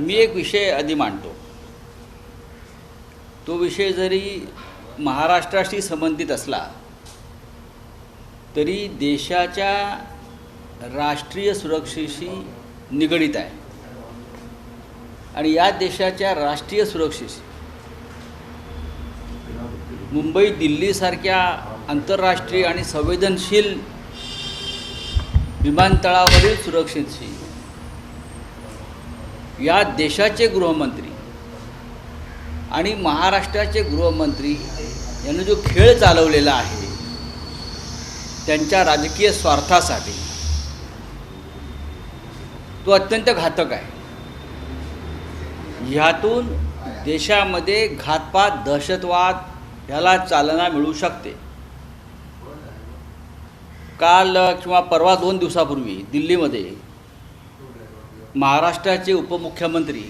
मी एक विषय आधी मांडतो. तो विषय जरी महाराष्ट्राशी संबंधित असला तरी देशाच्या राष्ट्रीय सुरक्षेशी निगडीत आहे. आणि या देशाच्या राष्ट्रीय सुरक्षेशी मुंबई दिल्लीसारख्या आंतरराष्ट्रीय आणि संवेदनशील विमानतळावरील सुरक्षेशी या देशाचे गृहमंत्री आणि महाराष्ट्राचे गृहमंत्री यांनी जो खेळ चालवलेला आहे त्यांच्या राजकीय स्वार्थासाठी तो अत्यंत घातक आहे. ह्यातून देशामध्ये घातपात दहशतवाद ह्याला चालना मिळू शकते. काल किंवा परवा दोन दिवसापूर्वी दिल्लीमध्ये महाराष्ट्राचे उपमुख्यमंत्री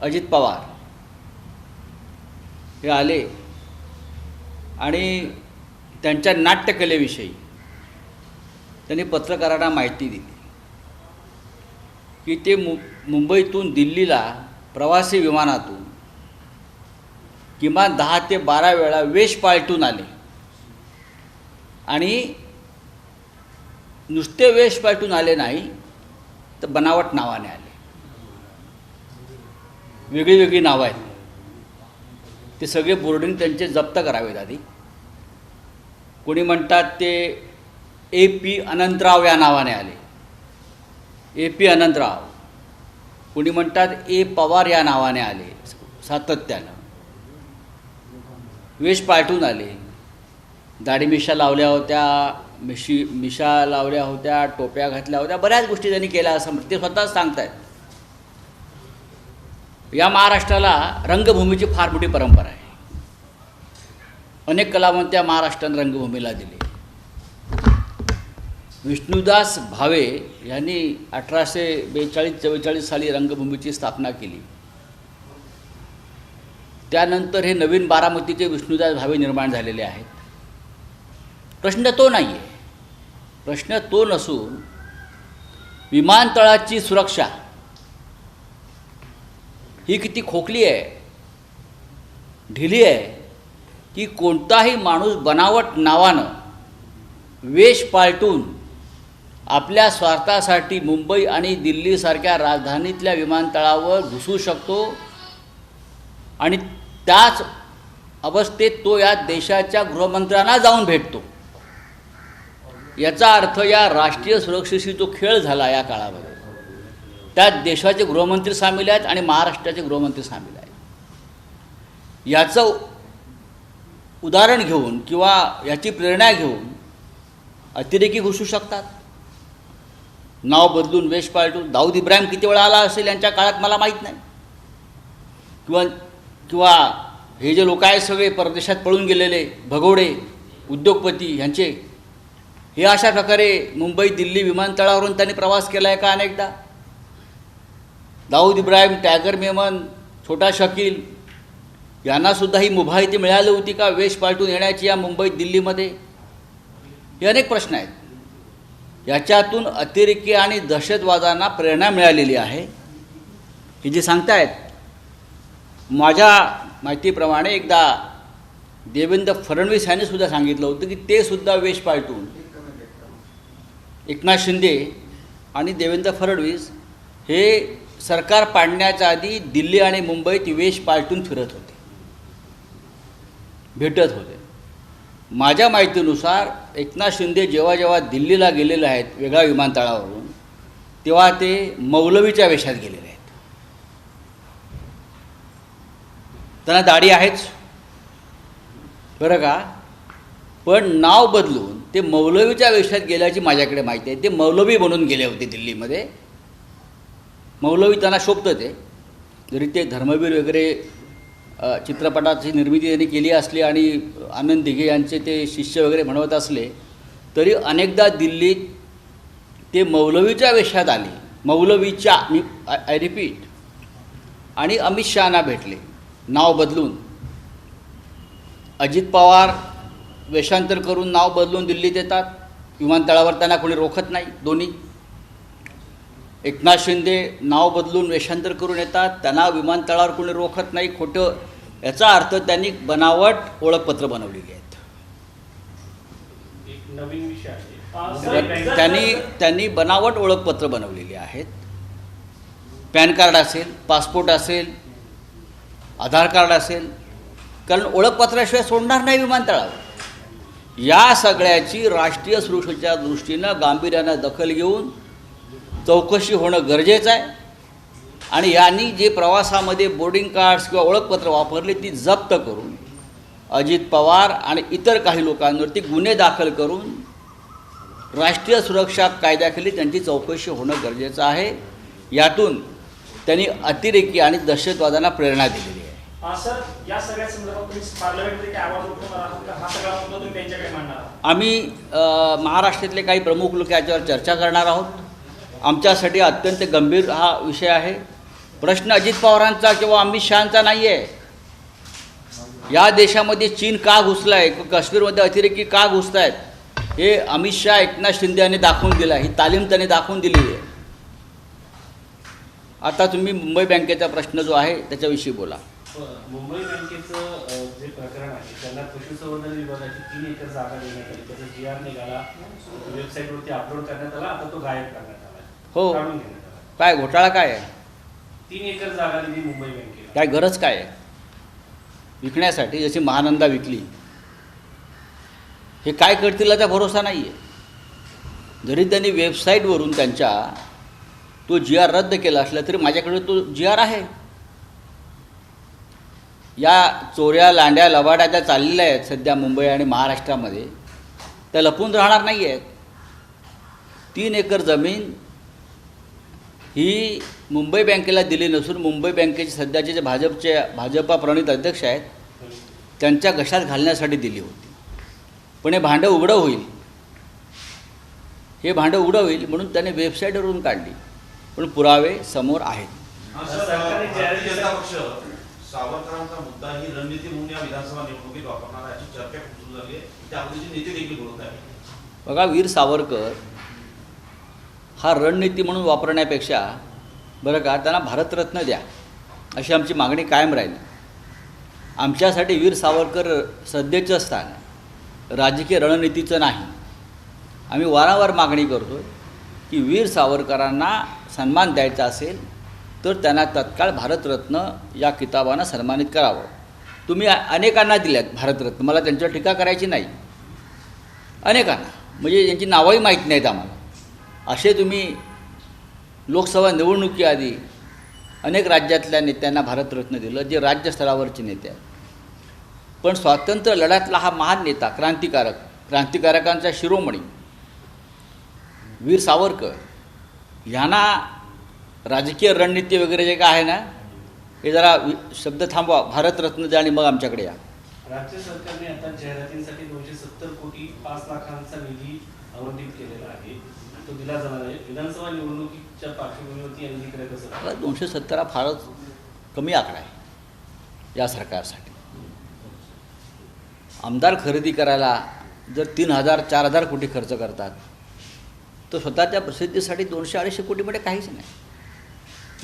अजित पवार हे आले आणि त्यांच्या नाट्यकलेविषयी त्यांनी पत्रकारांना माहिती दिली की ते मु मुंबईतून दिल्लीला प्रवासी विमानातून किमान दहा ते बारा वेळा वेश पालटून आले. आणि नुसते वेश पाठून आले नाही तर बनावट नावाने आले. वेगळी वेगळी नावं आहेत. ते सगळे बोर्डिंग त्यांचे जप्त करावेत आधी कोणी म्हणतात ते ए पी अनंतराव या नावाने आले. A P Anantrao. कोणी म्हणतात ए पवार या नावाने आले. सातत्यानं. वेश पालटून आले. दाढी मिशा लावल्या होत्या मिशी मिशा लावल्या होत्या टोप्या घातल्या होत्या बऱ्याच गोष्टी त्यांनी केल्या असं ते स्वतःच सांगतायत. या महाराष्ट्राला रंगभूमीची फार मोठी परंपरा आहे. अनेक कलावंत या महाराष्ट्रानं रंगभूमीला दिले. विष्णुदास भावे यांनी अठराशे बेचाळीस चव्वेचाळीस साली रंगभूमीची स्थापना केली. त्यानंतर हे नवीन बारामतीचे विष्णुदास भावे निर्माण झालेले आहेत. प्रश्न तो नाही आहे प्रश्न तो नसून विमानतळाची सुरक्षा ही किती खोकली आहे ढिली आहे की कोणताही माणूस बनावट नावानं वेश पालटून आपल्या स्वार्थासाठी मुंबई आणि दिल्लीसारख्या राजधानीतल्या विमानतळावर घुसू शकतो आणि त्याच अवस्थेत तो या देशाच्या गृहमंत्र्यांना जाऊन भेटतो. याचा अर्थ या राष्ट्रीय सुरक्षेशी जो खेळ झाला या काळामध्ये. त्यात देशाचे गृहमंत्री सामील आहेत आणि महाराष्ट्राचे गृहमंत्री सामील आहेत. याचं उदाहरण घेऊन किंवा याची प्रेरणा घेऊन अतिरेकी घुसू शकतात. नाव बदलून वेश पालटून दाऊद इब्राहिम किती वेळा आला असेल यांच्या काळात मला माहीत नाही. किंवा किंवा हे जे लोक आहेत सगळे परदेशात पळून गेलेले भगोडे उद्योगपती ह्यांचे हे अशा प्रकारे मुंबई दिल्ली विमानतळावरून त्यांनी प्रवास केला आहे का अनेकदा? दाऊद इब्राहिम टॅगर मेमन छोटा शकील यांनासुद्धा ही मुभाहिती मिळाली होती का? वेश पालटून येण्याची या मुंबईत दिल्लीमध्ये? हे अनेक प्रश्न आहेत. याच्यातून अतिरेकी आणि दहशतवादांना प्रेरणा मिळालेली आहे. हे जे सांगतायत माझ्या माहितीप्रमाणे एकदा देवेंद्र फडणवीस यांनी सुद्धा सांगितलं होतं की ते सुद्धा वेश पालटून एकनाथ शिंदे आणि देवेंद्र फडणवीस हे सरकार पाडण्याच्या आधी दिल्ली आणि मुंबईत वेश पालटून फिरत होते. भेटत होते. माझ्या माहितीनुसार एकनाथ शिंदे जेव्हा जेव्हा दिल्लीला गेलेले आहेत वेगळ्या विमानतळावरून तेव्हा ते मौलवीच्या वेशात गेलेले आहेत. त्यांना दाढी आहेच. बरं का? पण नाव बदलून ते मौलवीच्या वेशात गेल्याची माझ्याकडे माहिती आहे. ते मौलवी बनून गेले होते दिल्लीमध्ये. मौलवी त्यांना शोभतं ते. जरी ते धर्मवीर वगैरे चित्रपटाची निर्मिती त्यांनी केली असली आणि आनंद दिघे यांचे ते शिष्य वगैरे म्हणवत असले तरी अनेकदा दिल्लीत ते मौलवीच्या वेशात आले. मौलवीच्या मी आय रिपीट. आणि अमित शहाना भेटले. नाव बदलून. अजित पवार वेषांतर करून नाव बदलून दिल्लीत येतात. विमानतळावर त्यांना कोणी रोखत नाही दोन्ही. एकनाथ शिंदे नाव बदलून वेषांतर करून येतात. त्यांना विमानतळावर कोणी रोखत नाही खोटं. याचा अर्थ त्यांनी बनावट ओळखपत्र बनवलेली आहेत. त्यांनी त्यांनी बनावट ओळखपत्र बनवलेली आहेत. पॅन कार्ड असेल पासपोर्ट असेल आधार कार्ड असेल. कारण ओळखपत्राशिवाय सोडणार नाही विमानतळावर. या सगळ्याची राष्ट्रीय सुरक्षेच्या दृष्टीनं गांभीर्यानं दखल घेऊन चौकशी होणं गरजेचं आहे. आणि यांनी जे प्रवासामध्ये बोर्डिंग कार्ड्स किंवा ओळखपत्र वापरले ती जप्त करून अजित पवार आणि इतर काही लोकांवरती गुन्हे दाखल करून राष्ट्रीय सुरक्षा कायद्याखाली त्यांची चौकशी होणं गरजेचं आहे. यातून त्यांनी अतिरेकी आणि दहशतवादांना प्रेरणा दिली. सर या सगळ्या संदर्भात तुम्ही पार्लमेंटमध्ये काय आवाज उठवणार आहात हा सगळा मुद्दा तुम्ही त्यांच्याकडे मांडणार आहात. आम्ही महाराष्ट्रातले काही प्रमुख लोक याच्यावर चर्चा करणार आहोत. आमच्यासाठी अत्यंत गंभीर हा विषय आहे. प्रश्न अजित पवारांचा किंवा अमित शहांचा नाही आहे या देशामध्ये चीन का घुसला आहे काश्मीरमध्ये अतिरेकी का घुसत आहेत हे अमित शहा एकनाथ शिंदे यांनी दाखवून दिलं आहे ही तालीम त्यांनी दाखवून दिली आहे. आता तुम्ही मुंबई बँकेचा प्रश्न जो आहे त्याच्याविषयी बोला. मुंबई बँकेचं जे प्रकरण आहे त्यांना पशुसंवर्धन विभागाची तीन एकर जागा देण्यात आली. त्याचा जी आर निघाला. वेबसाईटवरती अपलोड करण्यात आला. आता तो गायब करण्यात आला. हो. काढून घेण्यात आला. काय घोटाळा काय आहे? तीन एकर जागा दिली मुंबई बँकेला. काय गरज काय आहे? विकण्यासाठी जशी महानंदा विकली. हे काय करतील याचा भरोसा नाही आहे जरी त्यांनी वेबसाईटवरून त्यांच्या तो जी आर रद्द केला असला तरी माझ्याकडे तो जी आर आहे. या चोऱ्या लांड्या लबाड्या ज्या चाललेल्या आहेत सध्या मुंबई आणि महाराष्ट्रामध्ये त्या लपून राहणार नाही आहेत तीन एकर जमीन ही मुंबई बँकेला दिली नसून मुंबई बँकेचे सध्याचे जे भाजपचे भाजपा प्रणित अध्यक्ष आहेत त्यांच्या घशात घालण्यासाठी दिली होती. पण हे भांडं उघडं होईल. हे भांडं उघडं होईल म्हणून त्याने वेबसाईटवरून काढली. पण पुरावे समोर आहेत. सावरकरांचा मुद्दा ही रणनीती म्हणून या विधानसभा निवडणुकीत वापरणार आहे अशी चर्चा खूप सुरू झाली आहे. त्याबद्दलचे नेते देखील बोलत आहेत बघा वीर सावरकर हा रणनीती म्हणून वापरण्यापेक्षा बरं का त्यांना भारतरत्न द्या अशी आमची मागणी कायम राहील. आमच्यासाठी वीर सावरकर सध्याचं स्थान राजकीय रणनीतीचं नाही. आम्ही वारंवार मागणी करतो की वीर सावरकरांना सन्मान द्यायचा असेल तर त्यांना तत्काळ भारतरत्न या किताबानं सन्मानित करावं. तुम्ही अनेकांना दिल्यात भारतरत्न. मला त्यांच्यावर टीका करायची नाही. अनेकांना. म्हणजे यांची नावंही माहीत नाहीत आम्हाला. असे तुम्ही लोकसभा निवडणुकीआधी अनेक राज्यातल्या नेत्यांना भारतरत्न दिलं जे राज्यस्तरावरचे नेते आहेत. पण स्वातंत्र्य लढ्यातला हा महान नेता क्रांतिकारक क्रांतिकारकांचा शिरोमणी वीर सावरकर ह्यांना राजकीय रणनीती वगैरे जे काय आहे ना हे जरा शब्द थांबवा. भारतरत्न द्या आणि मग आमच्याकडे या. राज्य सरकारने आता जाहिरातींसाठी दोनशे सत्तर कोटी पाच लाखांचा निधी आवंटित केलेला आहे. तो दिला जाणार आहे. विधानसभा निवडणुकीच्या पार्श्वभूमीवरती या निधीकडे कसं आता दोनशे सत्तर हा फारच कमी आकडा आहे. या सरकारसाठी. आमदार खरेदी करायला जर तीन हजार चार हजार कोटी खर्च करतात तर स्वतःच्या प्रसिद्धीसाठी दोनशे अडीचशे कोटीमध्ये काहीच नाही.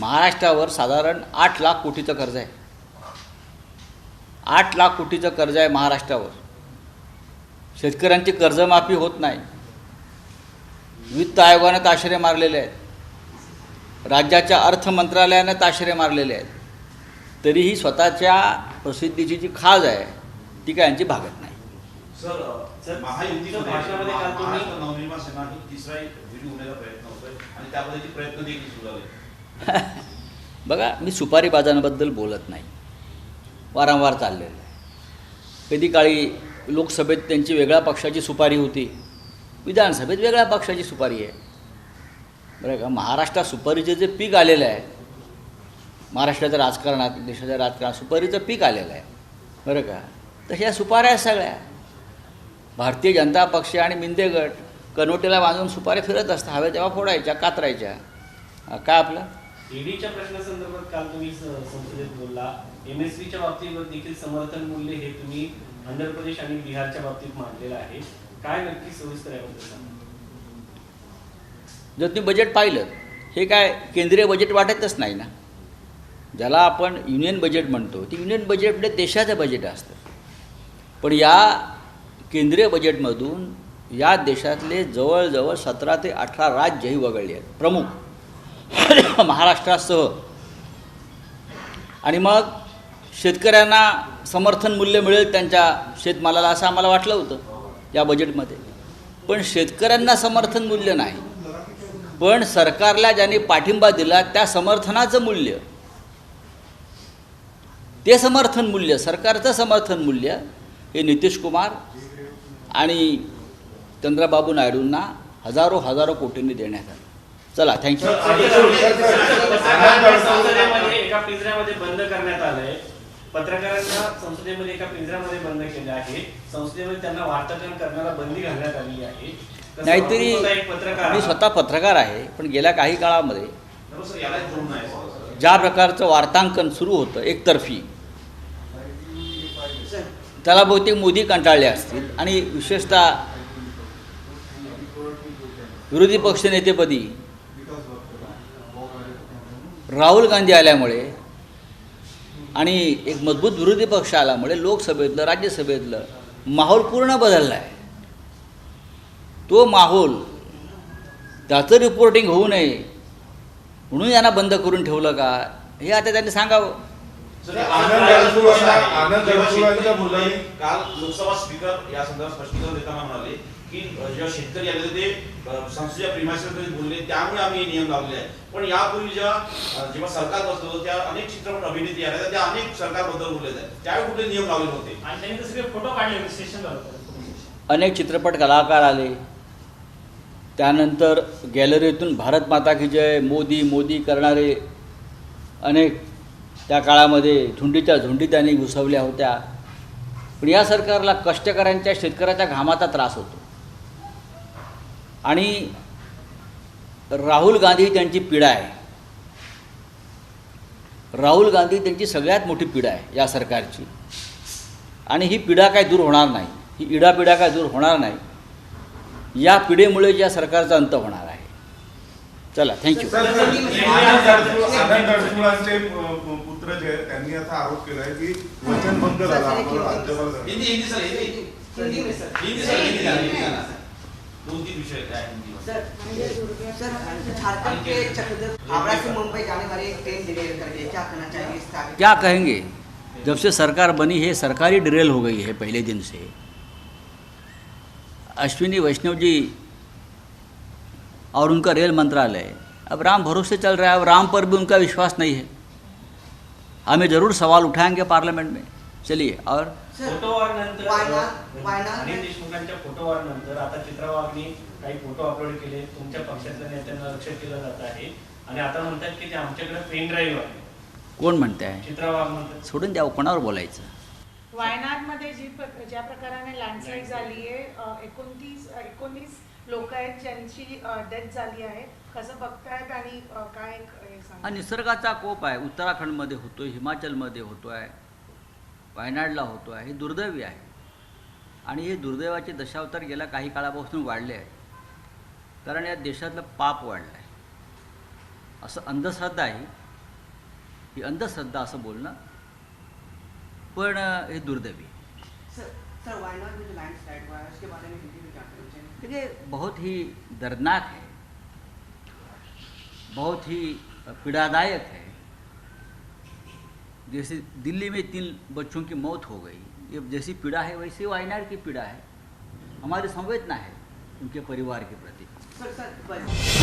महाराष्ट्रावर साधारण आठ लाख कोटीचं कर्ज आहे. आठ लाख कोटीचं कर्ज आहे महाराष्ट्रावर. शेतकऱ्यांची कर्जमाफी होत नाही. वित्त आयोगानं ताशेरे मारलेले आहेत. राज्याच्या अर्थ मंत्रालयानं ताशेरे मारलेले आहेत. तरीही स्वतःच्या प्रसिद्धीची जी खाज आहे ती काय यांची भागत नाही. ही प्रयत्न बघा मी सुपारी बाजाराबद्दल बोलत नाही. वारंवार चाललेलं आहे. कधी काळी लोकसभेत त्यांची वेगळ्या पक्षाची सुपारी होती. विधानसभेत वेगळ्या पक्षाची सुपारी आहे. बरं का महाराष्ट्रात सुपारीचे जे पीक आलेलं आहे महाराष्ट्राच्या राजकारणात देशाच्या राजकारणात सुपारीचं पीक आलेलं आहे. बरं का तशा सुपाऱ्या आहेत सगळ्या. भारतीय जनता पक्ष आणि मिंदे गट कनोटीला बांधून सुपाऱ्या फिरत असतात हव्या तेव्हा फोडायच्या कातरायच्या. काय आपलं? ईडीच्या प्रश्नासंदर्भात काल तुम्ही संसदेत बोलला. एमएससीच्या बाबतीवर देखील समर्थन मूल्य हे तुम्ही आंध्र प्रदेश आणि बिहारच्या बाबतीत मांडलेलं आहे. काय नक्की सविस्तर याबद्दल जर तुम्ही बजेट पाहिलं हे काय केंद्रीय बजेट वाटतच नाही ना? ज्याला आपण युनियन बजेट म्हणतो ते युनियन बजेट म्हणजे देशाचं बजेट असतं. पण या केंद्रीय बजेटमधून या देशातले जवळजवळ सतरा ते अठरा राज्यही वगळले आहेत. प्रमुख. महाराष्ट्रासह. आणि मग शेतकऱ्यांना समर्थन मूल्य मिळेल त्यांच्या शेतमालाला असं आम्हाला वाटलं होतं या बजेटमध्ये पण शेतकऱ्यांना समर्थन मूल्य नाही. पण सरकारला ज्यांनी पाठिंबा दिला त्या समर्थनाचं मूल्य. ते समर्थन मूल्य सरकारचं समर्थन मूल्य हे नितीश कुमार आणि चंद्रबाबू नायडूंना हजारो हजारो कोटींनी देण्यात आलं. चला थँक्यू एका पिंजऱ्यामध्ये बंद करण्यात आलंय. पत्रकारांना संसदेमध्ये एका पिंजऱ्यामध्ये बंद केले आहे. संसदेमध्ये त्यांना वार्तांकन करण्याला बंदी घालण्यात आली आहे. नाहीतरी स्वतः एक पत्रकार मी स्वतः पत्रकार आहे पण गेल्या काही काळामध्ये. ज्या प्रकारचं वार्तांकन सुरू होतं एकतर्फी त्याला बहुतेक मोदी कंटाळले असतील. आणि विशेषतः विरोधी पक्षनेतेपदी राहुल गांधी आल्यामुळे आणि एक मजबूत विरोधी पक्ष आल्यामुळे लोकसभेतलं राज्यसभेतलं माहोल पूर्ण बदलला आहे तो माहोल त्याचं रिपोर्टिंग होऊ नये म्हणून यांना बंद करून ठेवलं का हे आता त्यांनी सांगावं. आनंद अडसुळांना- आनंद अडसुळांच्या मुलांनी- काल लोकसभा स्पीकर या संदर्भात स्पष्टीकरण देताना म्हणाले की जेव्हा शेतकरी आले ते बोलले त्यामुळे आम्ही हे नियम लावले पण यापूर्वी जेव्हा सरकार बसलं त्या अनेक चित्रपट त्या अनेक सरकारबद्दल बोलले आहेत. त्यावेळी नियम लावले होते आणि त्यांनी ते सगळे फोटो काढले होते अनेक चित्रपट कलाकार आले. त्यानंतर गॅलरीतून भारत माता की जय मोदी मोदी करणारे अनेक त्या काळामध्ये झुंडीच्या झुंडी त्यांनी घुसवल्या होत्या पण या सरकारला कष्टकऱ्यांच्या शेतकऱ्याच्या घामाचा त्रास होतो आणि राहुल गांधी त्यांची पिढा आहे राहुल गांधी त्यांची सगळ्यात मोठी पीडा आहे या सरकारची आणि ही पिढा काय दूर होणार नाही ही इडापिडा काय दूर होणार नाही या पिढीमुळे या सरकारचा अंत होणार आहे चला थँक्यू पुत्र जे आहेत, त्यांनी असा आरोप केलाय की वचनभंग झाला आम्हाला राज्यपाल Hindi Hindi sir Hindi. Hindi sir. Hindi sir Hindi दोन तीन विषय आहेत हिंदीमध्ये. सर सर झारखंड के चक्रधर हावड़ा से मुंबई जाने वाली एक ट्रेन डिले करके क्या कहना चाहिए इस आगे? क्या कहेंगे? जब से सरकार बनी है सरकारी ड्रिल हो गई है पहले दिन से। अश्विनी वैष्णव जी और उनका रेल मंत्रालय। अब राम भरोसे चल रहा है अब राम पर भी उनका विश्वास नहीं है। हमें ज़रूर सवाल उठाएंगे पार्लियामेंट में। चलिए और? सर फोटोवर नंतर वायनाड वायनाड अनिल देशमुखांच्या फोटोवर नंतर आता काही फोटो अपलोड केले तुमच्या पक्षातल्या नेत्यांना लक्ष केलं जात आहे. आणि आता म्हणतात की ते आमच्याकडे पेन ड्राईव्ह आहे. कोण म्हणते म्हणतात सोडून द्या कोणावर बोलायचं? वायनाडमध्ये जी ज्या प्रकाराने लँडस्लाईड झाली आहे एकोणतीस एकोणीस लोक आहेत ज्यांची डेथ झाली आहे. कसं बघतायत आणि काय हे निसर्गाचा कोप आहे. उत्तराखंडमध्ये होतो हिमाचलमध्ये होतो आहे वायनाडला होतो आहे हे दुर्दैवी आहे. आणि हे दुर्दैवाचे दशावतार गेल्या काही काळापासून वाढले आहे. कारण या देशातलं पाप वाढलं आहे. असं अंधश्रद्धा आहे. ही अंधश्रद्धा असं बोलणं पण हे दुर्दैवी। देखिए बहुत ही दर्दनाक है। बहुत ही पीड़ादायक है। जैसे दिल्ली में तीन बच्चों की मौत हो गई। ये जैसी पीड़ा है वैसी वायनाड की पीड़ा है। हमारी संवेदना है उनके परिवार के प्रति। Sir sir